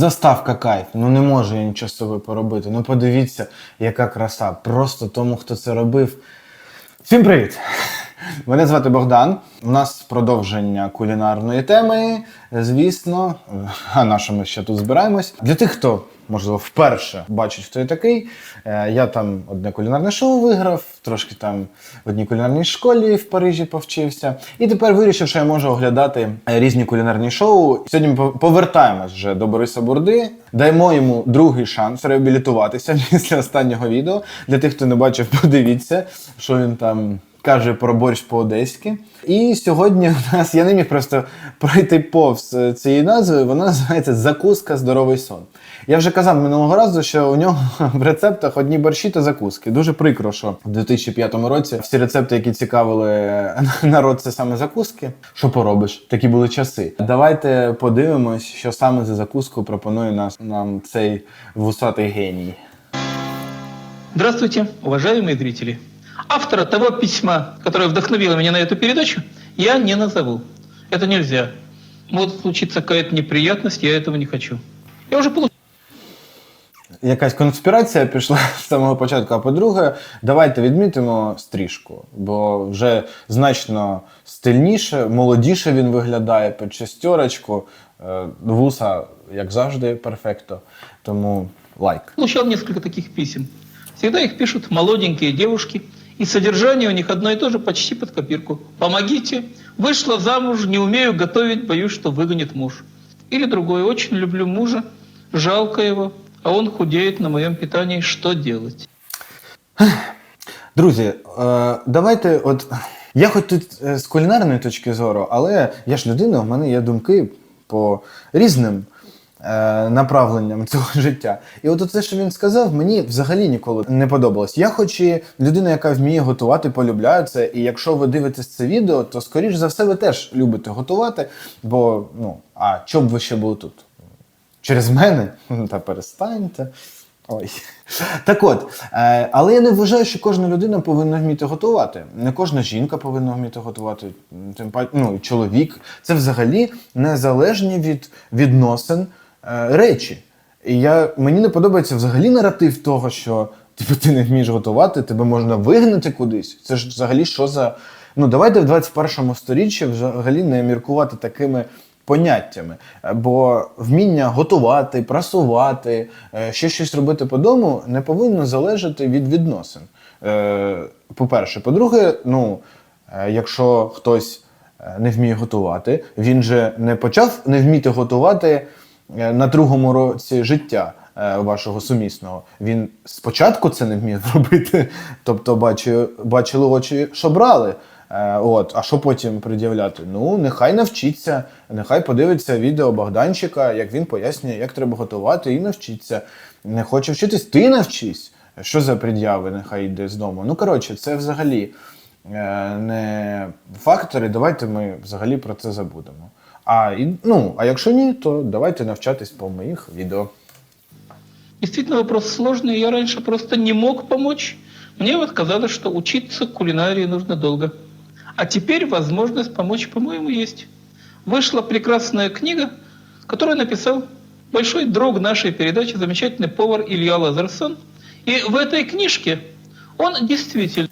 Заставка кайф, ну не можу я нічого з собою поробити. Ну подивіться, яка краса. Просто тому, хто це робив. Всім привіт! Мене звати Богдан. У нас продовження кулінарної теми. Звісно, а на що ми ще тут збираємось? Для тих, хто можливо вперше бачить, хто я такий. е, Я там одне кулінарне шоу виграв, трошки там в одній кулінарній школі в Парижі повчився. І тепер вирішив, що я можу оглядати е, різні кулінарні шоу. Сьогодні ми повертаємось вже до Бориса Бурди. Даємо йому другий шанс реабілітуватися після останнього відео. Для тих, хто не бачив, подивіться, що він там каже про борщ по-одеськи. І сьогодні у нас я не міг просто пройти повз е, цієї назви. Вона називається Закуска здоровий сон. Я вже казав минулого разу, що у нього в рецептах одні борщі та закуски. Дуже прикро, що в 2005 році всі рецепти, які цікавили народ, це саме закуски. Що поробиш? Такі були часи. Давайте подивимось, що саме за закуску пропонує нас нам цей вусатий геній. Здравствуйте, уважаемые зрители. Автора того письма, которое вдохновило меня на эту передачу, я не назову. Это нельзя. Может случиться какая-то неприятность, я этого не хочу. Я уже получил Якась конспірація пішла з самого початку. А по-друге, давайте відмітимо стрижку, бо вже значно стильніше, молодіше він виглядає під шестерочку. Е, Вуса, як завжди, перфекто. Тому лайк. получал несколько таких писем. Всегда их пишут молоденькие девушки, и содержание у них одно и то же, почти под копирку. «Помогите, вышла замуж, не умею готовить, боюсь, что выгонит муж». Или другое «Очень люблю мужа, жалко его, а он худеет на моем питании, что делать?» Друзі, е, давайте, от я хоч тут е, з кулінарної точки зору, але я ж людина, у мене є думки по різним направленням цього життя. І от це, що він сказав, мені взагалі ніколи не подобалось. Я, хоч і людина, яка вміє готувати, полюбляю це. І якщо ви дивитесь це відео, то скоріш за все ви теж любите готувати. Бо ну, а чому б ви ще були тут? Через мене? Та перестаньте. Ой. Так от, е, але я не вважаю, що кожна людина повинна вміти готувати. Не кожна жінка повинна вміти готувати, тим паче, ну, чоловік. Це взагалі незалежні від відносин е, речі. І я, мені не подобається взагалі наратив того, що типу, ти не вмієш готувати, тебе можна вигнати кудись. Це ж взагалі що за. Ну, давайте в 21 сторіччі взагалі не міркувати такими поняттями. Е, Бо вміння готувати, прасувати, е, ще щось робити по дому не повинно залежати від відносин. Е, По-перше, по-друге, ну, е, якщо хтось е, не вміє готувати, він же не почав не вміти готувати е, на другому році життя е, вашого сумісного. Він спочатку це не вмів робити, тобто бачили, бачили очі, що брали. Е, От, а що потім пред'являти? Ну, нехай навчиться, нехай подивиться відео Богданчика, як він пояснює, як треба готувати, і навчиться. Не хоче вчитись, ти навчись. Що за пред'яви, нехай йде з дому. Ну, коротше, це взагалі е, не фактори. Давайте ми взагалі про це забудемо. А, і, ну, а якщо ні, то давайте навчатись по моїх відео. Действительно, вопрос сложный, я раньше просто не мог помочь. Мне вот казалось, что учиться кулинарии нужно долго. А теперь возможность помочь, по-моему, есть. Вышла прекрасная книга, которую написал большой друг нашей передачи, замечательный повар Илья Лазарсон. И в этой книжке он действительно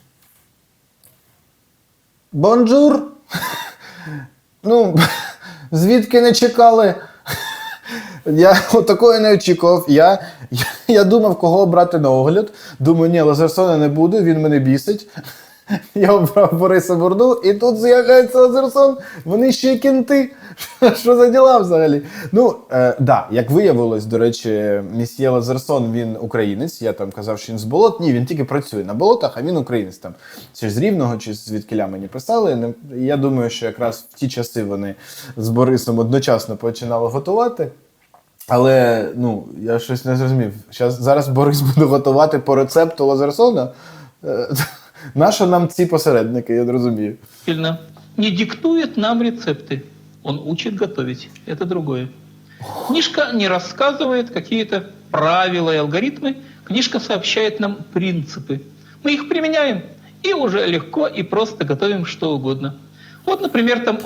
Бонжур! Ну, звідки не чекали? Я такої не очікував. Я, я, я думав, кого обрати на огляд. Думаю, ні, Лазерсона не буде, він мене бісить. Я обрав Бориса Бурду, і тут з'являється Лазерсон. Вони ще й кінти. Що за діла взагалі? Ну, е, да, як виявилось, до речі, місьє Лазерсон, він українець. Я там казав, що він з болот. Ні, він тільки працює на болотах, а він українець там. Чи з Рівного, чи звідкиля мені писали. Я думаю, що якраз в ті часи вони з Борисом одночасно починали готувати. Але ну, я щось не зрозумів. Щас, зараз Борис буде готувати по рецепту Лазерсона. Е, Нащо нам ці посередники, я розумію. не диктует нам рецепты Он учит готовить. Это другое. Книжка не рассказывает какие-то правила и алгоритмы. Книжка сообщает нам принципы. Мы их применяем и уже легко и просто готовим что угодно. Вот, например, там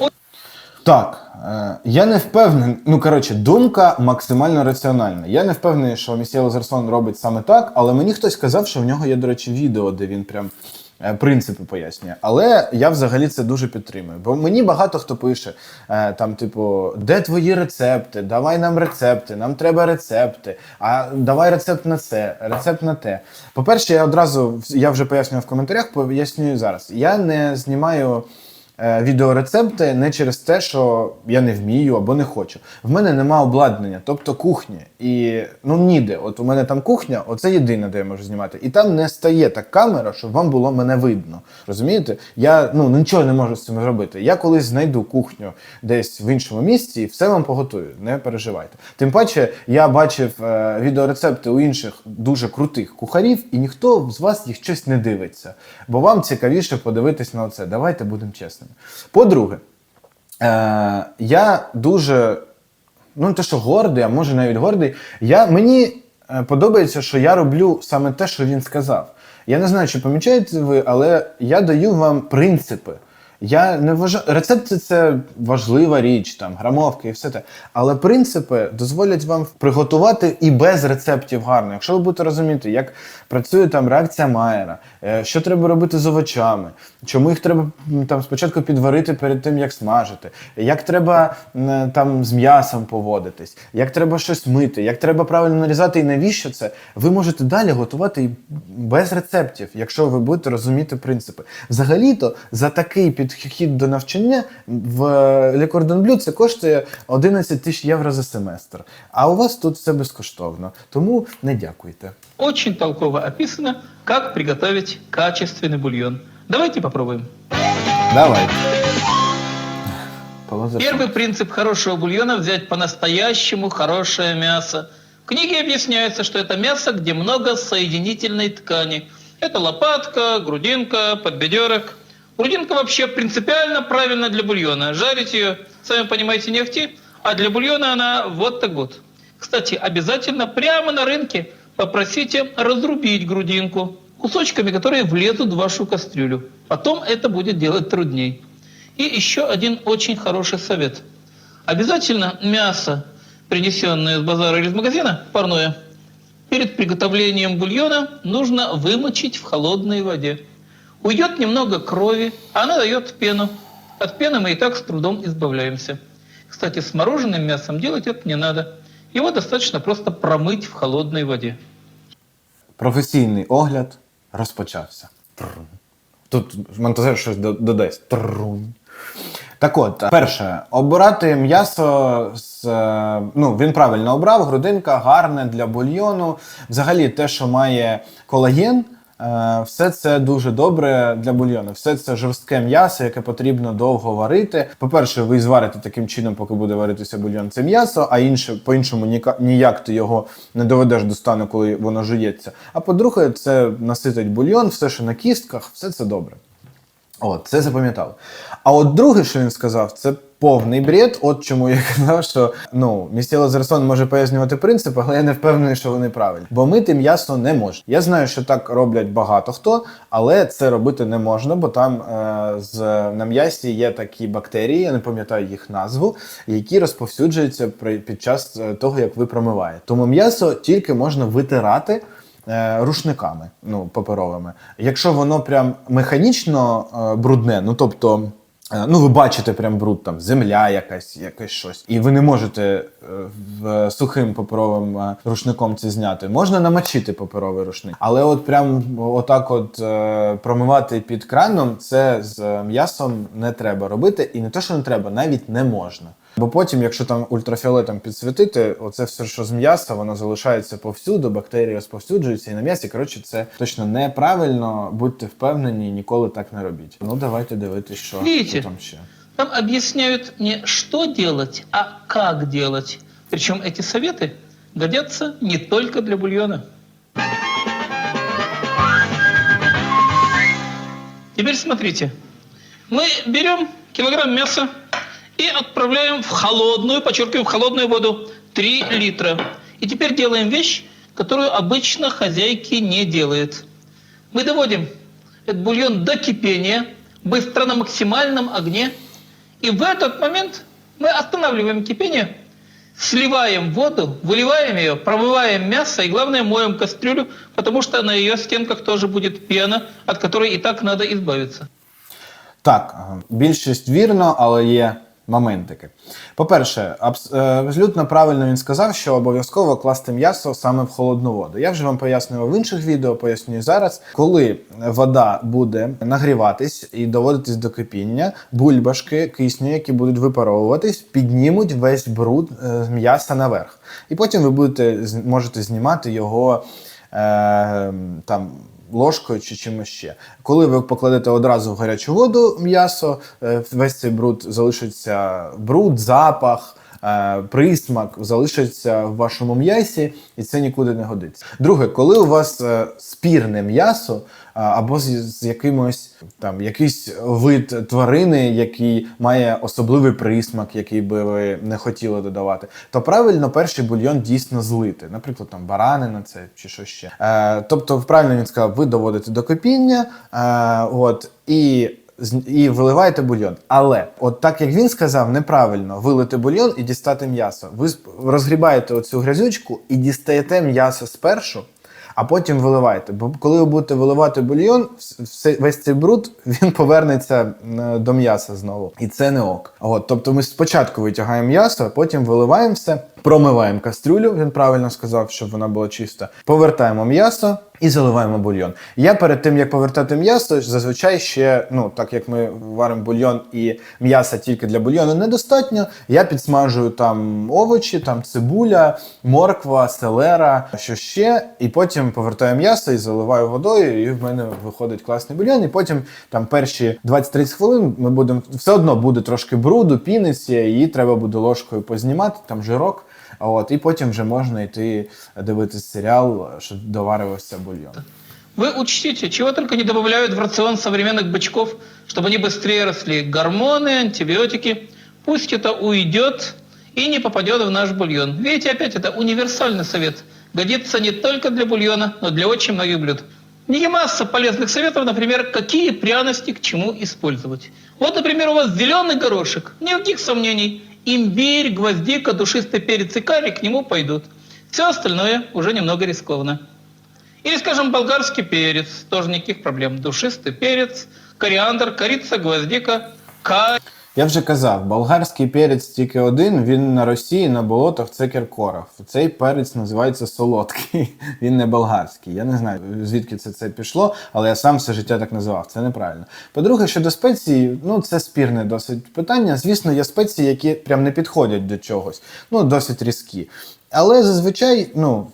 Так, е, я не впевнений. Ну коротше, думка максимально раціональна. Я не впевнений, що місія Лазерсон робить саме так, але мені хтось сказав, що в нього є, до речі, відео, де він прям е, принципи пояснює. Але я взагалі це дуже підтримую. Бо мені багато хто пише: е, там, типу, де твої рецепти? Давай нам рецепти, нам треба рецепти. А давай рецепт на це, рецепт на те. По-перше, я одразу я вже пояснював в коментарях, пояснюю зараз. Я не знімаю е, відеорецепти не через те, що я не вмію або не хочу. В мене нема обладнання, тобто кухні. І ну ніде. От у мене там кухня, оце єдине, де я можу знімати. І там не стає так камера, щоб вам було мене видно. Розумієте? Я ну нічого не можу з цим зробити. Я колись знайду кухню десь в іншому місці і все вам поготую. Не переживайте. Тим паче, я бачив е, відеорецепти у інших дуже крутих кухарів, і ніхто з вас їх щось не дивиться. Бо вам цікавіше подивитись на це. Давайте будемо чесними. По-друге, е, я дуже ну не те, що гордий, а може навіть гордий. Я, мені е, подобається, що я роблю саме те, що він сказав. Я не знаю, чи помічаєте ви, але я даю вам принципи. Я не вважаю, рецепти це важлива річ, там грамовки і все те. Але принципи дозволять вам приготувати і без рецептів гарно. Якщо ви будете розуміти, як працює там реакція Майера, е, що треба робити з овочами, чому їх треба там спочатку підварити перед тим, як смажити, як треба там з м'ясом поводитись, як треба щось мити, як треба правильно нарізати і навіщо це, ви можете далі готувати і без рецептів, якщо ви будете розуміти принципи. Взагалі-то за такий підхід до навчання в Le Cordon Bleu це коштує 11 тисяч євро за семестр. А у вас тут все безкоштовно. Тому не дякуйте. Очень толково описано, как приготовить качественный бульон. Давайте попробуем. Давайте. Полозер. Первый принцип хорошего бульона – взять по-настоящему хорошее мясо. В книге объясняется, что это мясо, где много соединительной ткани. Это лопатка, грудинка, подбедерок. Грудинка вообще принципиально правильно для бульона. Жарить ее, сами понимаете, не ахти, а для бульона она вот так вот. Кстати, обязательно прямо на рынке попросите разрубить грудинку кусочками, которые влезут в вашу кастрюлю. Потом это будет делать трудней. И еще один очень хороший совет. Обязательно мясо, принесенное из базара или из магазина, парное, перед приготовлением бульона нужно вымочить в холодной воде. Уйдет немного крови, а она дает пену. От пены мы и так с трудом избавляемся. Кстати, с мороженым мясом делать это не надо. Его достаточно просто промыть в холодной воде. Професійний огляд розпочався. Тррррн. Тут монтажер щось до- додасть. Тррррун. Так от, перше, обирати м'ясо з. е, Ну, він правильно обрав, грудинка гарне для бульйону. Взагалі, те, що має колаген, е, все це дуже добре для бульйону. Все це жорстке м'ясо, яке потрібно довго варити. По-перше, ви зварите таким чином, поки буде варитися бульйон, це м'ясо, а інше, по-іншому ніяк ти його не доведеш до стану, коли воно жується. А по-друге, це наситить бульйон, все, що на кістках, все це добре. От, це запам'ятали. А от друге, що він сказав, це повний бред. От чому я казав, що ну, місті Лазерсон може пояснювати принципи, але я не впевнений, що вони правильні. Бо мити м'ясо не можна. Я знаю, що так роблять багато хто, але це робити не можна, бо там е, з, на м'ясі є такі бактерії, я не пам'ятаю їх назву, які розповсюджуються при, під час е, того, як ви промиваєте. Тому м'ясо тільки можна витирати е, рушниками, ну, паперовими. Якщо воно прям механічно е, брудне, ну тобто. Е, Ну, ви бачите прям бруд, там земля якась, якесь щось, і ви не можете е, в сухим паперовим е, рушником це зняти. Можна намочити паперовий рушник, але от прям отак, от промивати під краном, це з м'ясом не треба робити, і не те, що не треба, навіть не можна. Бо потім, якщо там ультрафіолетом підсвітити, оце все, що з м'яса, воно залишається повсюду, бактерії розповсюджуються і на м'ясі. Коротше, це точно неправильно. Будьте впевнені, ніколи так не робіть. Ну давайте дивитись, що, Видите? що там ще. Там объясняют не что делать, а как делать. Причем эти советы годятся не только для бульона. Теперь смотрите. Мы берем килограмм мяса и отправляем в холодную, подчеркиваю, в холодную воду 3 литра. И теперь делаем вещь, которую обычно хозяйки не делают. Мы доводим этот бульон до кипения, быстро на максимальном огне, и в этот момент Мы останавливаем кипение, сливаем воду, выливаем ее, промываем мясо и, главное, моем кастрюлю, потому что на ее стенках тоже будет пена, от которой и так надо избавиться. Так, е, більшість вірно, але є моментики. По-перше, е, абсолютно правильно він сказав, що обов'язково класти м'ясо саме в холодну воду. Я вже вам пояснював в інших відео, пояснюю зараз. Коли вода буде нагріватись і доводитись до кипіння, бульбашки кисню, які будуть випаровуватись, піднімуть весь бруд е, м'яса наверх. І потім ви будете можете знімати його е, там ложкою чи чимось ще. Коли ви покладете одразу в гарячу воду м'ясо, е, весь цей бруд залишиться бруд, запах. Е, Присмак залишиться в вашому м'ясі, і це нікуди не годиться. Друге, коли у вас е, спірне м'ясо або з, якимось там якийсь вид тварини, який має особливий присмак, який би ви не хотіли додавати, то правильно перший бульйон дійсно злити. Наприклад, там баранина це чи що ще. Е, тобто, правильно він сказав, ви доводите до кипіння, е, от і. І виливаєте бульйон. Але, от так як він сказав, неправильно вилити бульйон і дістати м'ясо. Ви розгрібаєте оцю грязючку і дістаєте м'ясо спершу, а потім виливаєте. Бо коли ви будете виливати бульйон, весь цей бруд він повернеться до м'яса знову. І це не ок. От, тобто ми спочатку витягаємо м'ясо, а потім виливаємо все, промиваємо кастрюлю, він правильно сказав, щоб вона була чиста. Повертаємо м'ясо і заливаємо бульйон. Я перед тим як повертати м'ясо, зазвичай ще, ну так як ми варимо бульйон і м'яса тільки для бульйону недостатньо, я підсмажую там овочі, там цибуля, морква, селера, що ще, і потім повертаю м'ясо і заливаю водою, і в мене виходить класний бульйон. І потім там перші 20-30 хвилин ми будемо все одно буде трошки бруду, піниці, її треба буде ложкою познімати, там жирок. От, і потім вже можна йти дивитися серіал, що доварився бульйон. Вы учтите, чего только не добавляют в рацион современных бычков, чтобы они быстрее росли. Гормоны, антибиотики. Пусть это уйдет и не попадет в наш бульон. Видите, опять это универсальный совет. Годится не только для бульона, но для очень многих блюд. Не масса полезных советов, например, какие пряности к чему использовать. Вот, например, у вас зеленый горошек, никаких сомнений. Имбирь, гвоздика, душистый перец и карри к нему пойдут. Все остальное уже немного рискованно. Или, скажем, болгарский перец, тоже никаких проблем. Душистый перец, кориандр, корица, гвоздика, карри. Я вже казав, болгарський перець тільки один, він на Росії, на болотах це Кіркоров. Цей перець називається солодкий, він не болгарський. Я не знаю, звідки це, це пішло, але я сам все життя так називав. Це неправильно. По-друге, щодо спецій, ну це спірне досить питання. Звісно, є спеції, які прям не підходять до чогось, ну досить різкі. Але зазвичай, ну.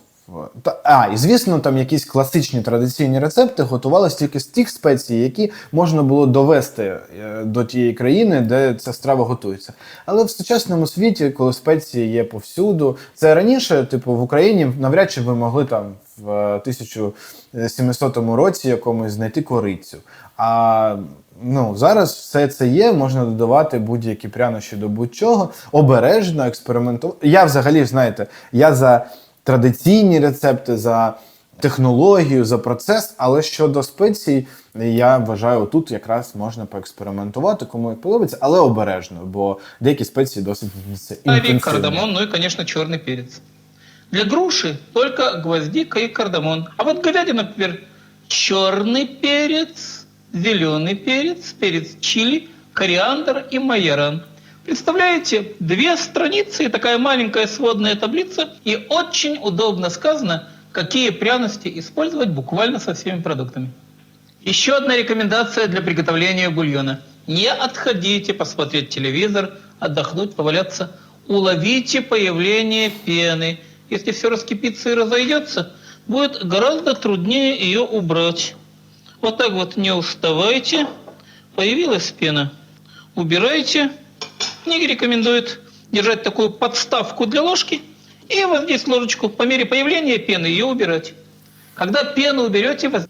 А, і звісно, там якісь класичні традиційні рецепти готувалися тільки з тих спецій, які можна було довести е, до тієї країни, де ця страва готується. Але в сучасному світі, коли спеції є повсюду, це раніше, типу, в Україні навряд чи ви могли там в е, 1700 році якомусь знайти корицю. А ну, зараз все це є, можна додавати будь-які прянощі до будь-чого, обережно, експериментувати. Я взагалі, знаєте, я за традиційні рецепти, за технологію, за процес, але щодо спецій, я вважаю, тут якраз можна поекспериментувати, кому як подобається, але обережно, бо деякі спеції досить інтенсивні. кардамон, ну и, конечно, черный перец. Для груши только гвоздика и кардамон. А вот говядина, например, черный перец, зеленый перец, перец чили, кориандр и майоран. Представляете, две страницы и такая маленькая сводная таблица, и очень удобно сказано, какие пряности использовать буквально со всеми продуктами. Еще одна рекомендация для приготовления бульона. Не отходите посмотреть телевизор, отдохнуть, поваляться. Уловите появление пены. Если все раскипится и разойдется, будет гораздо труднее ее убрать. Вот так вот не уставайте. Появилась пена. Убирайте. Книга рекомендует держать такую подставку для ложки и вот здесь ложечку по мере появления пены ее убирать. Когда пену уберете, воз-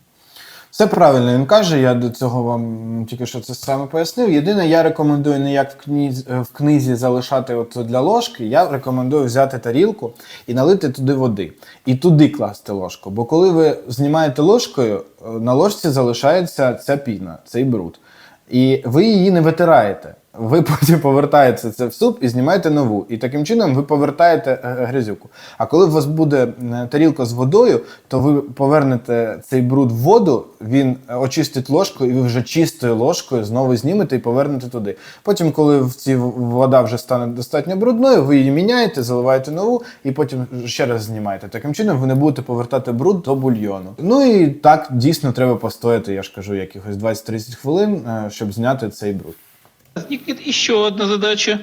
Все правильно він каже, я до цього вам тільки що це саме пояснив. Єдине, я рекомендую не як в книзі, в книзі залишати от для ложки, я рекомендую взяти тарілку і налити туди води. І туди класти ложку. Бо коли ви знімаєте ложкою, е, на ложці залишається ця піна, цей бруд. І ви її не витираєте. Ви потім повертаєте це в суп і знімаєте нову. І таким чином ви повертаєте е, грязюку. А коли у вас буде е, тарілка з водою, то ви повернете цей бруд в воду, він е, очистить ложку, і ви вже чистою ложкою знову знімете і повернете туди. Потім, коли в ці вода вже стане достатньо брудною, ви її міняєте, заливаєте нову і потім ще раз знімаєте. Таким чином ви не будете повертати бруд до бульйону. Ну і так дійсно треба постояти, я ж кажу, якихось 20-30 хвилин, е, щоб зняти цей бруд. Возникнет еще одна задача,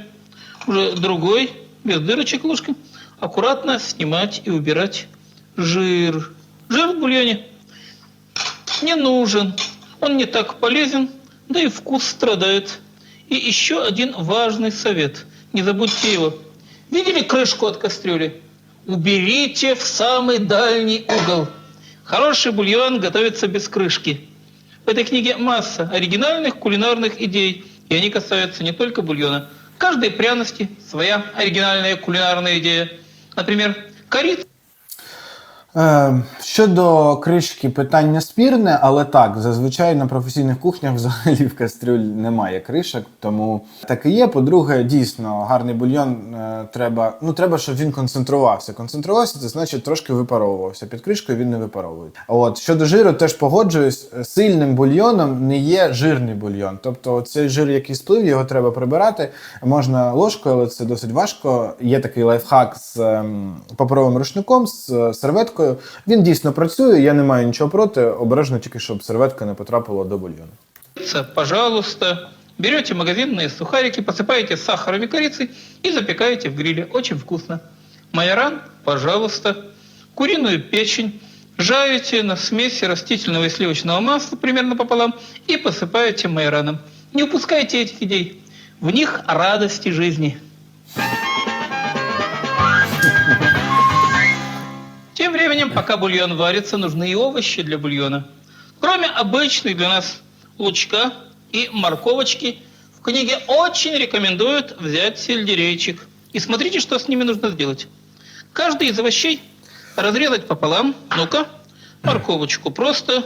уже другой, без дырочек ложкой, аккуратно снимать и убирать жир. Жир в бульоне не нужен, он не так полезен, да и вкус страдает. И еще один важный совет, не забудьте его. Видели крышку от кастрюли? Уберите в самый дальний угол. Хороший бульон готовится без крышки. В этой книге масса оригинальных кулинарных идей, и они касаются не только бульона. Каждой пряности своя оригинальная кулинарная идея. Например, корица щодо кришки, питання спірне, але так, зазвичай на професійних кухнях взагалі в кастрюль немає кришок, тому так і є. По-друге, дійсно, гарний бульйон е, треба. Ну, треба, щоб він концентрувався. Концентрувався, це значить трошки випаровувався. Під кришкою він не випаровує. От щодо жиру, теж погоджуюсь, сильним бульйоном не є жирний бульйон. Тобто, цей жир, який сплив, його треба прибирати. Можна ложкою, але це досить важко. Є такий лайфхак з ем, паперовим рушником, з е, серветкою. Він дійсно працює, я не маю нічого проти. Обережно тільки, щоб серветка не потрапила до бульйону. пожалуйста. Берете магазинные сухарики, посыпаете сахаром и корицей и запекаете в гриле. Очень вкусно. Майоран, пожалуйста. Куриную печень жарите на смеси растительного и сливочного масла примерно пополам и посыпаете майораном. Не упускайте этих идей. В них радости жизни. Временем, пока бульон варится, нужны и овощи для бульона. Кроме обычной для нас лучка и морковочки, в книге очень рекомендуют взять сельдерейчик. И смотрите, что с ними нужно сделать. Каждый из овощей разрезать пополам. Ну-ка, морковочку просто.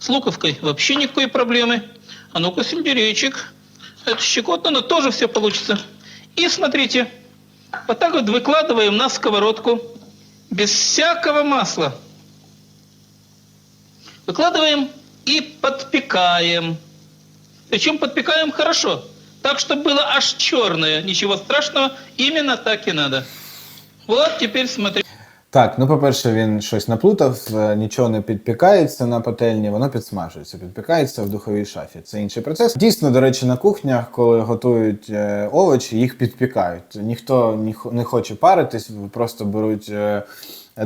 С луковкой вообще никакой проблемы. А ну-ка, сельдерейчик. Это щекотно, но тоже все получится. И смотрите, вот так вот выкладываем на сковородку без всякого масла. Выкладываем и подпекаем. Причем подпекаем хорошо. Так, чтобы было аж черное. Ничего страшного, именно так и надо. Вот теперь смотри. Так, ну по-перше, він щось наплутав, е, нічого не підпікається на пательні, воно підсмажується, підпікається в духовій шафі. Це інший процес. Дійсно, до речі, на кухнях, коли готують е, овочі, їх підпікають. Ніхто не хо- не хоче паритись, просто беруть. е,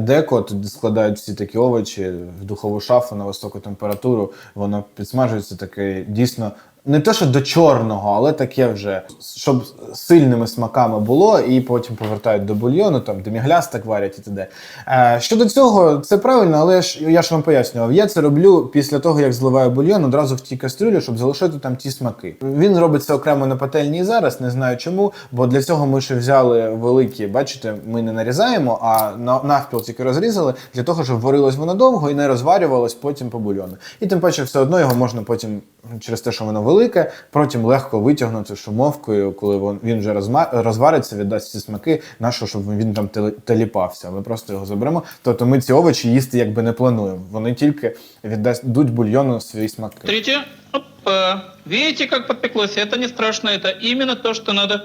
Деко туди складають всі такі овочі в духову шафу на високу температуру, воно підсмажується таке дійсно не те, що до чорного, але таке вже, щоб сильними смаками було, і потім повертають до бульйону, там демігляс так варять і т.д. Е, щодо цього, це правильно, але ж я ж вам пояснював, я це роблю після того, як зливаю бульйон одразу в тій кастрюлі, щоб залишити там ті смаки. Він робить це окремо на пательні і зараз, не знаю чому, бо для цього ми ще взяли великі, бачите, ми не нарізаємо, а на- навпіл тільки розрізали, для того, щоб варилось воно довго і не розварювалось потім по бульйону. І тим паче, все одно його можна потім, через те, що воно велике, потім легко витягнути шумовкою, коли він вже розвариться, віддасть ці смаки, нащо, щоб він там теліпався. Ми просто його заберемо. Тобто ми ці овочі їсти якби не плануємо. Вони тільки віддадуть бульйону свої смаки. Смотрите. Опа. Видите, как подпеклось? Это не страшно, это именно то, что надо.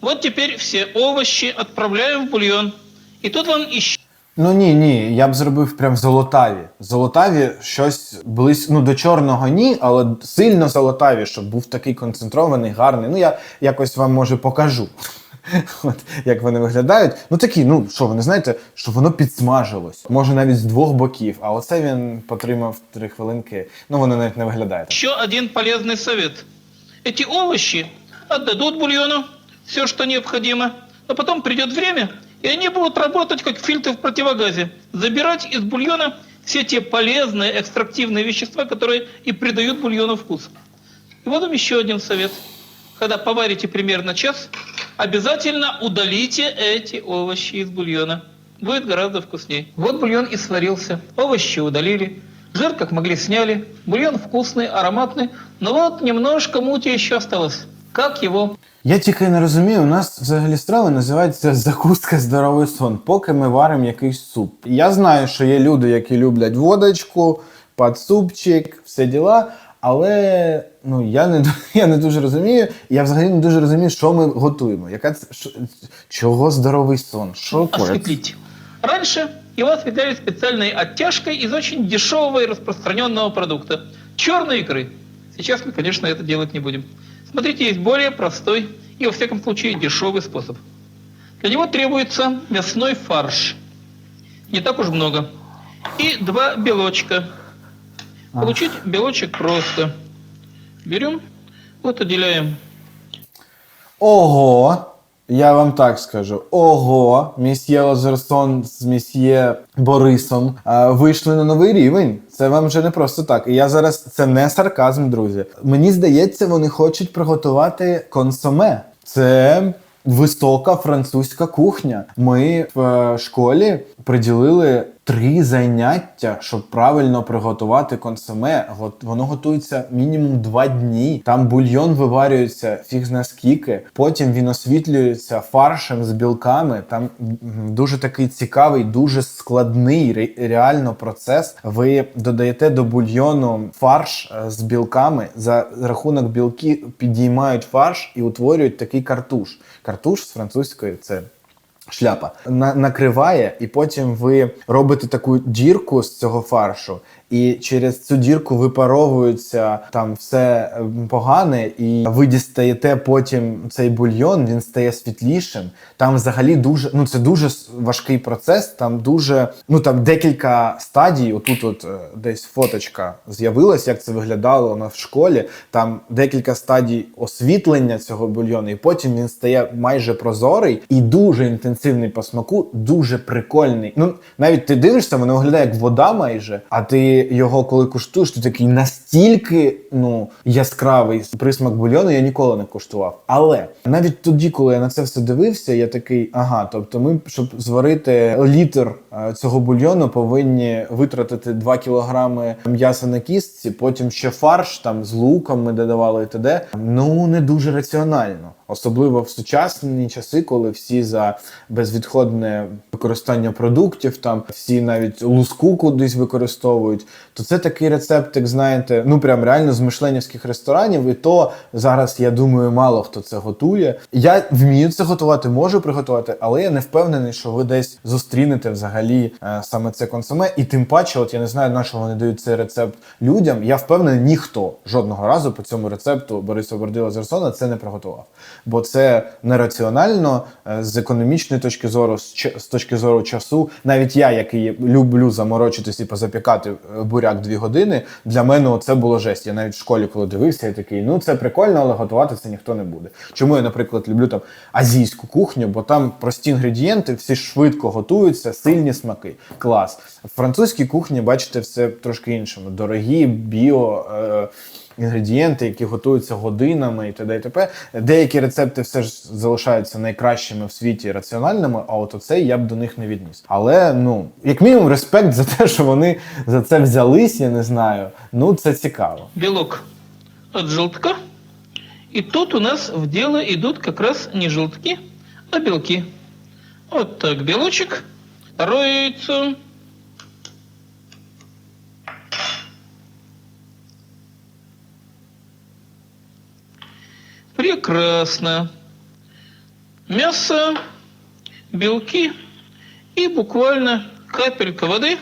Вот теперь все овощи отправляем в бульон. И тут вам еще Ну ні, ні, я б зробив прям золотаві. Золотаві щось близько, ну до чорного ні, але сильно золотаві, щоб був такий концентрований, гарний. Ну я якось вам може покажу. От як вони виглядають. Ну такі, ну що ви не знаєте, що воно підсмажилось. Може навіть з двох боків, а оце він потримав три хвилинки. Ну воно навіть не виглядає. Еще один полезный совет. Эти овощи отдадут бульону все, что необходимо, но потом придет время, и они будут работать как фильтр в противогазе, забирать из бульона все те полезные экстрактивные вещества, которые и придают бульону вкус. И вот вам еще один совет. Когда поварите примерно час, обязательно удалите эти овощи из бульона. Будет гораздо вкуснее. Вот бульон и сварился. Овощи удалили. Жир как могли сняли. Бульон вкусный, ароматный. Но вот немножко мути еще осталось. как его Я тільки не розумію, у нас взагалі страва називається закуска здоровий сон, поки ми варимо якийсь суп. Я знаю, що є люди, які люблять водочку, подсупчик, все діла. Але ну я не ду- я не дуже розумію. Я взагалі не дуже розумію, що ми готуємо. Яка це що, чого здоровий сон? Що коїться? осветлить. Раньше его осветляли специальной оттяжкой из очень дешевого и распространенного продукта – черной икры. Сейчас мы, конечно, это делать не будем. Смотрите, есть более простой и, во всяком случае, дешевый способ. Для него требуется мясной фарш. Не так уж много. И два белочка. Получить белочек просто. Берем, вот отделяем Ого! Я вам так скажу: ого, місьє Лазерсон з місьє Борисом а, вийшли на новий рівень. Це вам вже не просто так. І я зараз це не сарказм, друзі. Мені здається, вони хочуть приготувати консоме. Це висока французька кухня. Ми в е, школі приділили три заняття, щоб правильно приготувати консоме. Воно готується мінімум два дні. Там бульйон виварюється фіг зна скільки. Потім він освітлюється фаршем з білками. Там дуже такий цікавий, дуже складний реально процес. Ви додаєте до бульйону фарш е, з білками. За рахунок білки підіймають фарш і утворюють такий картуш. Картуш з французької це шляпа на, накриває, і потім ви робите таку дірку з цього фаршу, і через цю дірку випаровується там все е, погане, і ви дістаєте потім цей бульйон, він стає світлішим. Там взагалі дуже ну це дуже важкий процес. Там дуже ну там декілька стадій. Отут, от е, десь фоточка з'явилась, як це виглядало на в школі. Там декілька стадій освітлення цього бульйону, і потім він стає майже прозорий і дуже інтенсивний по смаку, дуже прикольний. Ну навіть ти дивишся, воно виглядає як вода майже. А ти його коли куштуєш, ти такий настільки ну яскравий присмак бульйону я ніколи не куштував. Але навіть тоді, коли я на це все дивився, я такий, ага, тобто ми, щоб зварити літр е, цього бульйону, повинні витратити 2 кілограми м'яса на кістці, потім ще фарш там з луком ми додавали і т.д. Ну не дуже раціонально. Особливо в сучасні часи, коли всі за безвідходне використання продуктів, там всі навіть луску кудись використовують, то це такий рецептик, знаєте, ну прям реально з мишленівських ресторанів. І то зараз я думаю, мало хто це готує. Я вмію це готувати, можу приготувати, але я не впевнений, що ви десь зустрінете взагалі е, саме це консоме. І тим паче, от я не знаю, на що вони дають цей рецепт людям. Я впевнений, ніхто жодного разу по цьому рецепту Бориса Бордила Зерсона це не приготував. Бо це нераціонально е, з економічної точки зору, з, точки зору часу. Навіть я, який люблю заморочитись і позапікати е, буряк дві години, для мене це було жесть. Я навіть в школі, коли дивився, я такий, ну це прикольно, але готувати це ніхто не буде. Чому я, наприклад, люблю там азійську кухню, бо там прості інгредієнти, всі швидко готуються, сильні смаки. Клас. В французькій кухні, бачите, все трошки іншому. Дорогі, біо. Е- інгредієнти, які готуються годинами і т.д. і т.п. Деякі рецепти все ж залишаються найкращими в світі раціональними, а от оцей я б до них не відніс. Але ну, як мінімум, респект за те, що вони за це взялись, я не знаю. Ну, це цікаво. белок от желтка. И тут у нас в дело идут как раз не желтки, а белки. Вот так. Второе яйцо. Прекрасно. Мясо, белки и буквально капелька воды.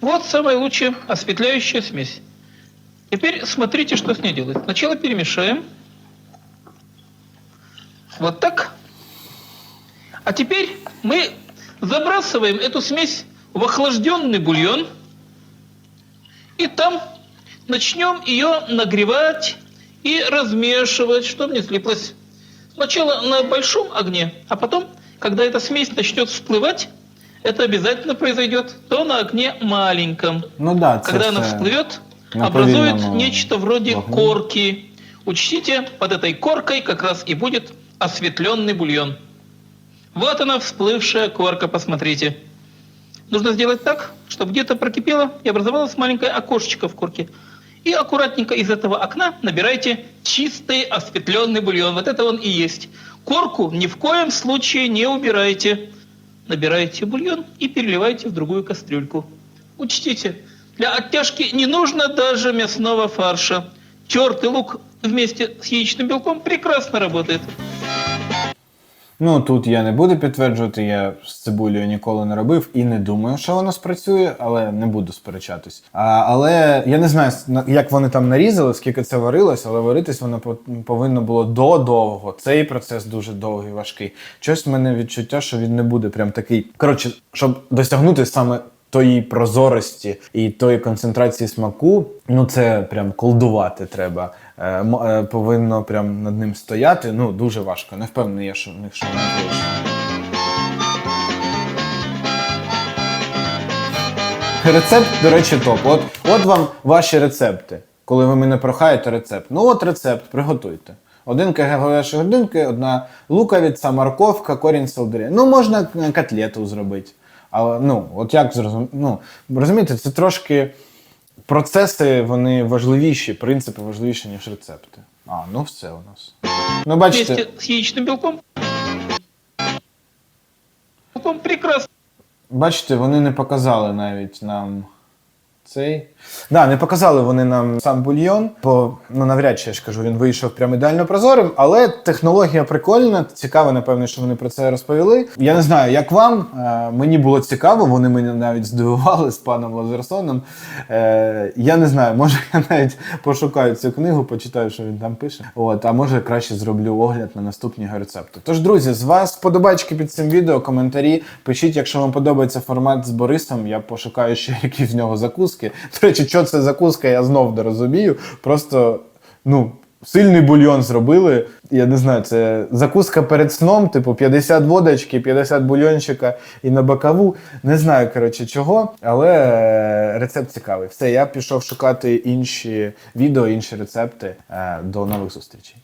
Вот самая лучшая осветляющая смесь. Теперь смотрите, что с ней делать. Сначала перемешаем. Вот так. А теперь мы забрасываем эту смесь в охлажденный бульон. И там начнем ее нагревать и размешивать, чтобы не слиплось. Сначала на большом огне, а потом, когда эта смесь начнет всплывать, это обязательно произойдет, то на огне маленьком. Ну да, Когда она всплывет, образует нечто вроде вогні. корки. Учтите, под этой коркой как раз и будет осветленный бульон. Вот она, всплывшая корка, посмотрите. Нужно сделать так, чтобы где-то прокипело и образовалось маленькое окошечко в корке. И аккуратненько из этого окна набирайте чистый осветленный бульон. Вот это он и есть. Корку ни в коем случае не убирайте. Набираете бульон и переливайте в другую кастрюльку. Учтите, для оттяжки не нужно даже мясного фарша. Тертый лук вместе с яичным белком прекрасно работает. Ну тут я не буду підтверджувати, я з цибулею ніколи не робив і не думаю, що воно спрацює, але не буду сперечатись. А, але я не знаю, як вони там нарізали, скільки це варилось, але варитись воно повинно було до довго. Цей процес дуже довгий, важкий. Щось в мене відчуття, що він не буде прям такий. Коротше, щоб досягнути саме тої прозорості і тої концентрації смаку, ну це прям колдувати треба. Е, е, повинно прям над ним стояти. Ну дуже важко. Не впевнений, я що в них що вийшло. Рецепт, до речі, топ. От, от вам ваші рецепти. Коли ви мене прохаєте рецепт. Ну от рецепт, приготуйте. Один кг говяжої годинки, одна луковиця, морковка, корінь селдері. Ну, можна котлету зробити. Але ну, от як зрозуміти? Ну, розумієте, це трошки процеси вони важливіші, принципи важливіші, ніж рецепти. А, ну все у нас. Ну, бачите. Вместе с яичным белком. Белком прекрасно. Бачите, вони не показали навіть нам цей. Да, не показали вони нам сам бульйон, бо ну навряд чи я ж кажу, він вийшов прям ідеально прозорим, але технологія прикольна. Цікаво, напевно, що вони про це розповіли. Я не знаю, як вам. Е, мені було цікаво, вони мене навіть здивували з паном Лазерсоном. Е, я не знаю, може я навіть пошукаю цю книгу, почитаю, що він там пише. От, а може краще зроблю огляд на наступні його рецепти. Тож, друзі, з вас подобачки під цим відео, коментарі. Пишіть, якщо вам подобається формат з Борисом, я пошукаю ще якісь в нього закуски. До речі, що це закуска, я знов не розумію. Просто, ну. Сильний бульйон зробили. Я не знаю, це закуска перед сном, типу 50 водочки, 50 бульйончика і на бокову. Не знаю, коротше, чого, але рецепт цікавий. Все, я пішов шукати інші відео, інші рецепти. Е, До нових зустрічей.